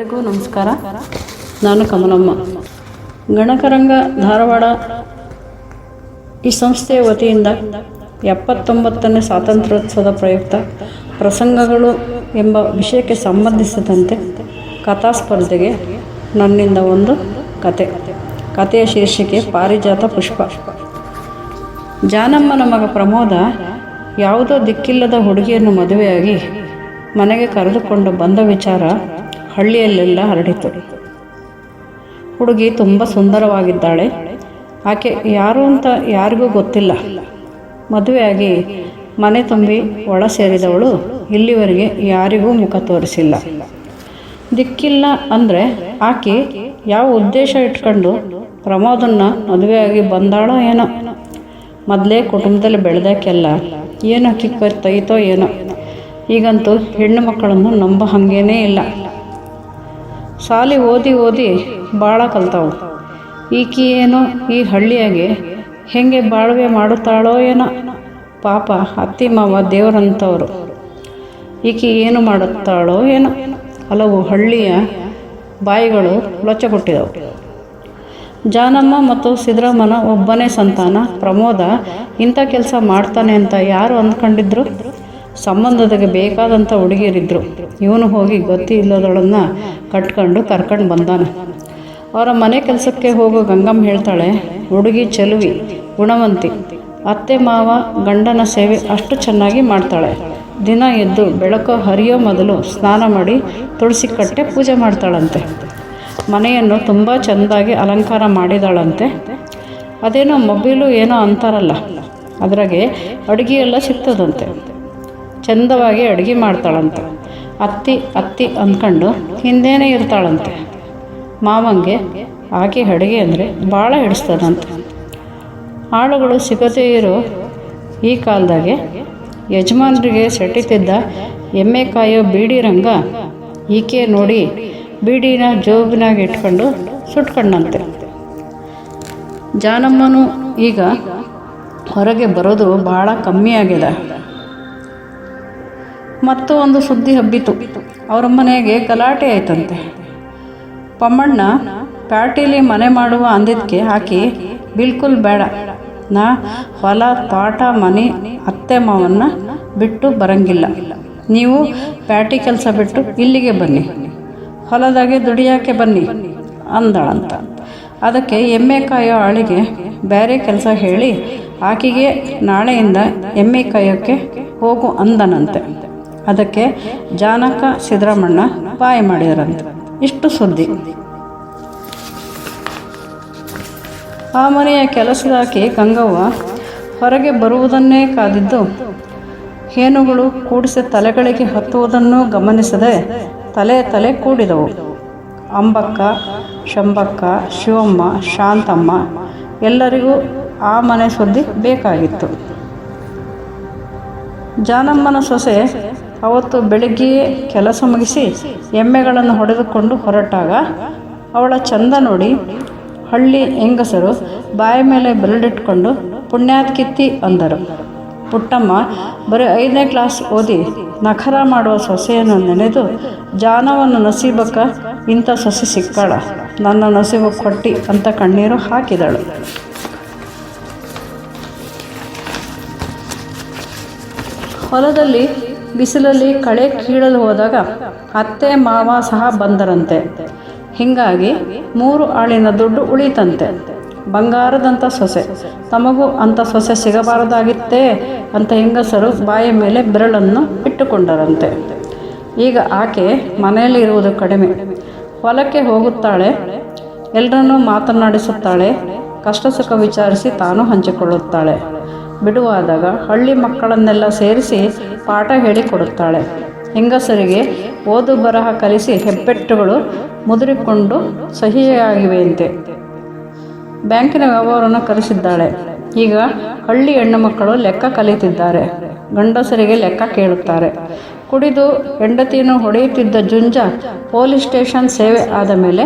ಎಲ್ಲರಿಗೂ ನಮಸ್ಕಾರ. ನಾನು ಕಮಲಮ್ಮ. ಗಣಕರಂಗ ಧಾರವಾಡ ಈ ಸಂಸ್ಥೆಯ ವತಿಯಿಂದ ಎಪ್ಪತ್ತೊಂಬತ್ತನೇ ಸ್ವಾತಂತ್ರ್ಯೋತ್ಸವದ ಪ್ರಯುಕ್ತ ಪ್ರಸಂಗಗಳು ಎಂಬ ವಿಷಯಕ್ಕೆ ಸಂಬಂಧಿಸಿದಂತೆ ಕಥಾ ಸ್ಪರ್ಧೆಗೆ ನನ್ನಿಂದ ಒಂದು ಕತೆ. ಕಥೆಯ ಶೀರ್ಷಿಕೆ ಪಾರಿಜಾತ ಪುಷ್ಪ. ಜಾನಮ್ಮನ ಮಗ ಪ್ರಮೋದ ಯಾವುದೋ ದಿಕ್ಕಿಲ್ಲದ ಹುಡುಗಿಯನ್ನು ಮದುವೆಯಾಗಿ ಮನೆಗೆ ಕರೆದುಕೊಂಡು ಬಂದ ವಿಚಾರ ಹಳ್ಳಿಯಲ್ಲೆಲ್ಲ ಹರಡಿತು. ಹುಡುಗಿ ತುಂಬ ಸುಂದರವಾಗಿದ್ದಾಳೆ. ಆಕೆ ಯಾರು ಅಂತ ಯಾರಿಗೂ ಗೊತ್ತಿಲ್ಲ. ಮದುವೆಯಾಗಿ ಮನೆ ತುಂಬಿ ಒಳ ಸೇರಿದವಳು ಇಲ್ಲಿವರೆಗೆ ಯಾರಿಗೂ ಮುಖ ತೋರಿಸಿಲ್ಲ. ದಿಕ್ಕಿಲ್ಲ ಅಂದರೆ ಆಕೆ ಯಾವ ಉದ್ದೇಶ ಇಟ್ಕೊಂಡು ಪ್ರಮೋದನ್ನ ಮದುವೆಯಾಗಿ ಬಂದಾಳೋ ಏನೋ. ಮೊದಲೇ ಕುಟುಂಬದಲ್ಲಿ ಬೆಳೆದಕ್ಕೆಲ್ಲ ಏನೋ ಕಿಕ್ಕ ತೆಗಿತೋ ಏನೋ. ಈಗಂತೂ ಹೆಣ್ಣು ಮಕ್ಕಳನ್ನು ನಂಬ ಹಾಗೇನೇ ಇಲ್ಲ. ಸಾಲಿ ಓದಿ ಓದಿ ಭಾಳ ಕಲ್ತಾವು. ಈಕಿ ಏನು ಈ ಹಳ್ಳಿಯಾಗೆ ಹೆಂಗೆ ಬಾಳ್ವೆ ಮಾಡುತ್ತಾಳೋ ಏನೋ. ಪಾಪ ಅತ್ತಿ ಮಾವ ದೇವರಂಥವ್ರು ಈಕಿ ಏನು ಮಾಡುತ್ತಾಳೋ ಏನೋ. ಹಲವು ಹಳ್ಳಿಯ ಬಾಯಿಗಳು ಲೊಚ್ಚಗೊಟ್ಟಿದವು ಜಾನಮ್ಮ ಮತ್ತು ಸಿದ್ದರಾಮನ ಒಬ್ಬನೇ ಸಂತಾನ ಪ್ರಮೋದ ಇಂಥ ಕೆಲಸ ಮಾಡ್ತಾನೆ ಅಂತ ಯಾರು ಅಂದ್ಕೊಂಡಿದ್ರು? ಸಂಬಂಧದಾಗೆ ಬೇಕಾದಂಥ ಹುಡುಗಿಯರಿದ್ದರು ಇವನು ಹೋಗಿ ಗೊತ್ತಿ ಇಲ್ಲದೊಳನ್ನು ಕಟ್ಕೊಂಡು ಕರ್ಕೊಂಡು ಬಂದಾನೆ. ಅವರ ಮನೆ ಕೆಲಸಕ್ಕೆ ಹೋಗೋ ಗಂಗಮ್ಮ ಹೇಳ್ತಾಳೆ, ಹುಡುಗಿ ಚೆಲುವಿ, ಗುಣವಂತಿ, ಅತ್ತೆ ಮಾವ, ಗಂಡನ ಸೇವೆ ಅಷ್ಟು ಚೆನ್ನಾಗಿ ಮಾಡ್ತಾಳೆ. ದಿನ ಎದ್ದು ಬೆಳಕು ಹರಿಯೋ ಮೊದಲು ಸ್ನಾನ ಮಾಡಿ ತುಳಸಿ ಕಟ್ಟೆ ಪೂಜೆ ಮಾಡ್ತಾಳಂತೆ. ಮನೆಯನ್ನು ತುಂಬ ಚೆಂದಾಗಿ ಅಲಂಕಾರ ಮಾಡಿದಾಳಂತೆ. ಅದೇನೋ ಮೊಬೈಲು ಏನೋ ಅಂತಾರಲ್ಲ, ಅದರಾಗೆ ಅಡುಗೆ ಎಲ್ಲ ಸಿಗ್ತದಂತೆ. ಚಂದವಾಗಿ ಅಡುಗೆ ಮಾಡ್ತಾಳಂತೆ. ಅತ್ತಿ ಅತ್ತಿ ಅಂದ್ಕೊಂಡು ಹಿಂದೇನೆ ಇರ್ತಾಳಂತೆ. ಮಾವಂಗೆ ಆಕೆ ಅಡುಗೆ ಅಂದರೆ ಭಾಳ ಹಿಡಿಸ್ತದಂತೆ ಆಳುಗಳು ಸಿಗದೇ ಇರೋ ಈ ಕಾಲದಾಗೆ ಯಜಮಾನರಿಗೆ ಸೆಟ್ಟಿತಿದ್ದ ಎಮ್ಮೆ ಕಾಯೋ ಬೀಡಿ ರಂಗ ಈಕೆ ನೋಡಿ ಬೀಡಿನ ಜೋಬಿನಾಗ ಇಟ್ಕೊಂಡು ಸುಟ್ಕೊಂಡಂತೆ ಜಾನಮ್ಮನು ಈಗ ಹೊರಗೆ ಬರೋದು ಭಾಳ ಕಮ್ಮಿ ಆಗಿದೆ. ಮತ್ತು ಒಂದು ಸುದ್ದಿ ಹಬ್ಬಿತು. ಅವರ ಮನೆಗೆ ಗಲಾಟೆ ಆಯ್ತಂತೆ. ಪಮ್ಮಣ್ಣ ಪ್ಯಾಟೀಲಿ ಮನೆ ಮಾಡುವ ಅಂದಿದ್ದಕ್ಕೆ ಹಾಕಿ, ಬಿಲ್ಕುಲ್ ಬೇಡ. ನಾ ಹೊಲ, ತೋಟ, ಮನೆ, ಅತ್ತೆ ಮಾವನ್ನ ಬಿಟ್ಟು ಬರಂಗಿಲ್ಲ. ನೀವು ಪ್ಯಾಟಿ ಕೆಲಸ ಬಿಟ್ಟು ಇಲ್ಲಿಗೆ ಬನ್ನಿ. ಹೊಲದಾಗೆ ದುಡಿಯಾಕೆ ಬನ್ನಿ ಅಂದಳಂತ. ಅದಕ್ಕೆ ಎಮ್ಮೆ ಕಾಯೋ ಆಳಿಗೆ ಬೇರೆ ಕೆಲಸ ಹೇಳಿ, ಆಕೆಗೆ ನಾಳೆಯಿಂದ ಎಮ್ಮೆ ಕಾಯೋಕ್ಕೆ ಹೋಗು ಅಂದನಂತೆ. ಅದಕ್ಕೆ ಜಾನಕ ಸಿದ್ದರಾಮಣ್ಣ ಪಾಯ ಮಾಡಿದರಂತೆ. ಇಷ್ಟು ಸುದ್ದಿ. ಆ ಮನೆಯ ಕೆಲಸದಾಕಿ ಗಂಗವ್ವ ಹೊರಗೆ ಬರುವುದನ್ನೇ ಕಾದಿದ್ದು, ಹೇನುಗಳು ಕೂಡಿಸಿ ತಲೆಗಳಿಗೆ ಹತ್ತುವುದನ್ನು ಗಮನಿಸದೆ ತಲೆ ತಲೆ ಕೂಡಿದವು. ಅಂಬಕ್ಕ, ಶಂಬಕ್ಕ, ಶಿವಮ್ಮ, ಶಾಂತಮ್ಮ ಎಲ್ಲರಿಗೂ ಆ ಮನೆ ಸುದ್ದಿ ಬೇಕಾಗಿತ್ತು. ಜಾನಮ್ಮನ ಸೊಸೆ ಅವತ್ತು ಬೆಳಿಗ್ಗೆಯೇ ಕೆಲಸ ಮುಗಿಸಿ ಎಮ್ಮೆಗಳನ್ನು ಹೊಡೆದುಕೊಂಡು ಹೊರಟಾಗ ಅವಳ ಚಂದ ನೋಡಿ ಹಳ್ಳಿ ಹೆಂಗಸರು ಬಾಯಿ ಮೇಲೆ ಬೆರಳಿಟ್ಕೊಂಡು ಪುಣ್ಯಾತ್ ಕಿತ್ತಿ ಅಂದರು. ಪುಟ್ಟಮ್ಮ, ಬರೀ ಐದನೇ ಕ್ಲಾಸ್ ಓದಿ ನಖರ ಮಾಡುವ ಸೊಸೆಯನ್ನು ನೆನೆದು ಜಾನವನ್ನು ನಸೀಬಕ್ಕ ಇಂಥ ಸೊಸೆ ಸಿಕ್ಕಾಳ, ನನ್ನ ನಸೀಬು ಕೊಟ್ಟಿ ಅಂತ ಕಣ್ಣೀರು ಹಾಕಿದಳು. ಹೊಲದಲ್ಲಿ ಬಿಸಿಲಲ್ಲಿ ಕಳೆ ಕೀಳಲು ಹೋದಾಗ ಅತ್ತೆ ಮಾವ ಸಹ ಬಂದರಂತೆ. ಹೀಗಾಗಿ ಮೂರು ಆಳಿನ ದುಡ್ಡು ಉಳಿತಂತೆ. ಬಂಗಾರದಂಥ ಸೊಸೆ. ತಮಗೂ ಅಂಥ ಸೊಸೆ ಸಿಗಬಾರದಾಗಿತ್ತೇ ಅಂತ ಹೆಂಗಸರು ಬಾಯ ಮೇಲೆ ಬೆರಳನ್ನು ಇಟ್ಟುಕೊಂಡರಂತೆ. ಈಗ ಆಕೆ ಮನೆಯಲ್ಲಿ ಇರುವುದು ಕಡಿಮೆ. ಹೊಲಕ್ಕೆ ಹೋಗುತ್ತಾಳೆ. ಎಲ್ಲರನ್ನೂ ಮಾತನಾಡಿಸುತ್ತಾಳೆ. ಕಷ್ಟ ಸುಖ ವಿಚಾರಿಸಿ ತಾನು ಹಂಚಿಕೊಳ್ಳುತ್ತಾಳೆ. ಬಿಡುವಾದಾಗ ಹಳ್ಳಿ ಮಕ್ಕಳನ್ನೆಲ್ಲ ಸೇರಿಸಿ ಪಾಠ ಹೇಳಿಕೊಡುತ್ತಾಳೆ. ಹೆಂಗಸರಿಗೆ ಓದು ಬರಹ ಕಲಿಸಿ ಹೆಬ್ಬೆಟ್ಟುಗಳು ಮುದುರಿಕೊಂಡು ಸಹಿಯಾಗಿವೆಯಂತೆ. ಬ್ಯಾಂಕಿನ ವ್ಯವಹಾರವನ್ನು ಕಲಿಸಿದ್ದಾಳೆ. ಈಗ ಹಳ್ಳಿ ಹೆಣ್ಣು ಮಕ್ಕಳು ಲೆಕ್ಕ ಕಲಿತಿದ್ದಾರೆ. ಗಂಡಸರಿಗೆ ಲೆಕ್ಕ ಕೇಳುತ್ತಾರೆ. ಕುಡಿದು ಹೆಂಡತಿಯನ್ನು ಹೊಡೆಯುತ್ತಿದ್ದ ಜುಂಜ ಪೊಲೀಸ್ ಸ್ಟೇಷನ್ ಸೇವೆ ಆದ ಮೇಲೆ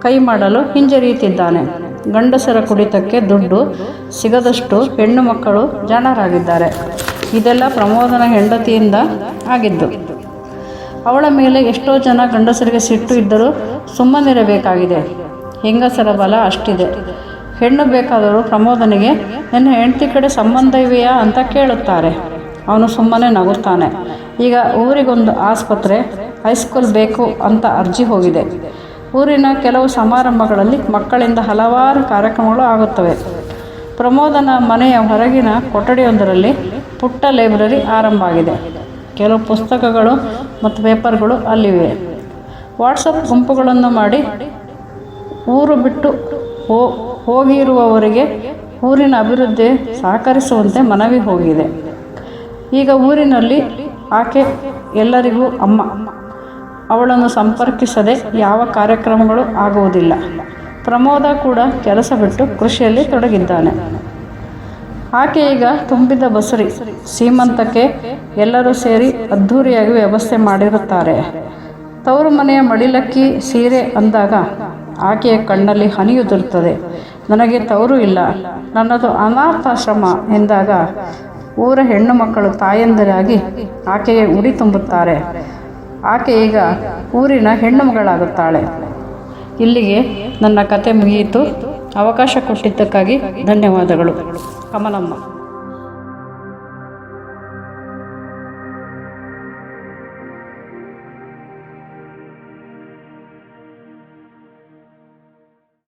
ಕೈ ಮಾಡಲು ಹಿಂಜರಿಯುತ್ತಿದ್ದಾನೆ. ಗಂಡಸರ ಕುಡಿತಕ್ಕೆ ದುಡ್ಡು ಸಿಗದಷ್ಟು ಹೆಣ್ಣು ಮಕ್ಕಳು ಜಾಣರಾಗಿದ್ದಾರೆ. ಇದೆಲ್ಲ ಪ್ರಮೋದನ ಹೆಂಡತಿಯಿಂದ ಆಗಿದ್ದು. ಅವಳ ಮೇಲೆ ಎಷ್ಟೋ ಜನ ಗಂಡಸರಿಗೆ ಸಿಟ್ಟು ಇದ್ದರೂ ಸುಮ್ಮನಿರಬೇಕಾಗಿದೆ. ಹೆಂಗಸರ ಬಲ ಅಷ್ಟಿದೆ. ಹೆಣ್ಣು ಬೇಕಾದರೂ ಪ್ರಮೋದನಿಗೆ, ನನ್ನ ಹೆಂಡತಿ ಕಡೆ ಸಂಬಂಧ ಇವೆಯಾ? ಅಂತ ಕೇಳುತ್ತಾರೆ. ಅವನು ಸುಮ್ಮನೆ ನಗುತ್ತಾನೆ. ಈಗ ಊರಿಗೊಂದು ಆಸ್ಪತ್ರೆ, ಹೈಸ್ಕೂಲ್ ಬೇಕು ಅಂತ ಅರ್ಜಿ ಹೋಗಿದೆ. ಊರಿನ ಕೆಲವು ಸಮಾರಂಭಗಳಲ್ಲಿ ಮಕ್ಕಳಿಂದ ಹಲವಾರು ಕಾರ್ಯಕ್ರಮಗಳು ಆಗುತ್ತವೆ. ಪ್ರಮೋದನ ಮನೆಯ ಹೊರಗಿನ ಕೊಠಡಿಯೊಂದರಲ್ಲಿ ಪುಟ್ಟ ಲೈಬ್ರರಿ ಆರಂಭ ಆಗಿದೆ ಕೆಲವು ಪುಸ್ತಕಗಳು ಮತ್ತು ಪೇಪರ್ಗಳು ಅಲ್ಲಿವೆ. ವಾಟ್ಸಪ್ ಗುಂಪುಗಳನ್ನು ಮಾಡಿ ಊರು ಬಿಟ್ಟು ಹೋ, ಹೋಗಿರುವವರಿಗೆ ಊರಿನ ಅಭಿವೃದ್ಧಿ ಸಹಕರಿಸುವಂತೆ ಮನವಿ ಹೋಗಿದೆ. ಈಗ ಊರಿನಲ್ಲಿ ಆಕೆ ಎಲ್ಲರಿಗೂ ಅಮ್ಮ. ಅವಳನ್ನು ಸಂಪರ್ಕಿಸದೆ ಯಾವ ಕಾರ್ಯಕ್ರಮಗಳು ಆಗುವುದಿಲ್ಲ. ಪ್ರಮೋದ ಕೂಡ ಕೆಲಸ ಬಿಟ್ಟು ಕೃಷಿಯಲ್ಲಿ ತೊಡಗಿದ್ದಾನೆ. ಆಕೆ ಈಗ ತುಂಬಿದ ಬಸರಿ, ಸೀಮಂತಕ್ಕೆ ಎಲ್ಲರೂ ಸೇರಿ ಅದ್ಧೂರಿಯಾಗಿ ವ್ಯವಸ್ಥೆ ಮಾಡಿರುತ್ತಾರೆ. ತವರು ಮನೆಯ ಮಡಿಲಕ್ಕಿ ಸೀರೆ ಅಂದಾಗ ಆಕೆಯ ಕಣ್ಣಲ್ಲಿ ಹನಿಯುದಿರುತ್ತದೆ ನನಗೆ ತವರು ಇಲ್ಲ, ನನ್ನದು ಅನಾಥಾಶ್ರಮ ಎಂದಾಗ ಊರ ಹೆಣ್ಣು ಮಕ್ಕಳು ತಾಯಂದಿರಾಗಿ ಆಕೆಯ ಉಡಿ ತುಂಬುತ್ತಾರೆ. ಆಕೆ ಈಗ ಊರಿನ ಹೆಣ್ಣು ಮಗಳಾಗುತ್ತಾಳೆ ಇಲ್ಲಿಗೆ ನನ್ನ ಕತೆ ಮುಗಿಯಿತು. ಅವಕಾಶ ಕೊಟ್ಟಿದ್ದಕ್ಕಾಗಿ ಧನ್ಯವಾದಗಳು. ಕಮಲಮ್ಮ.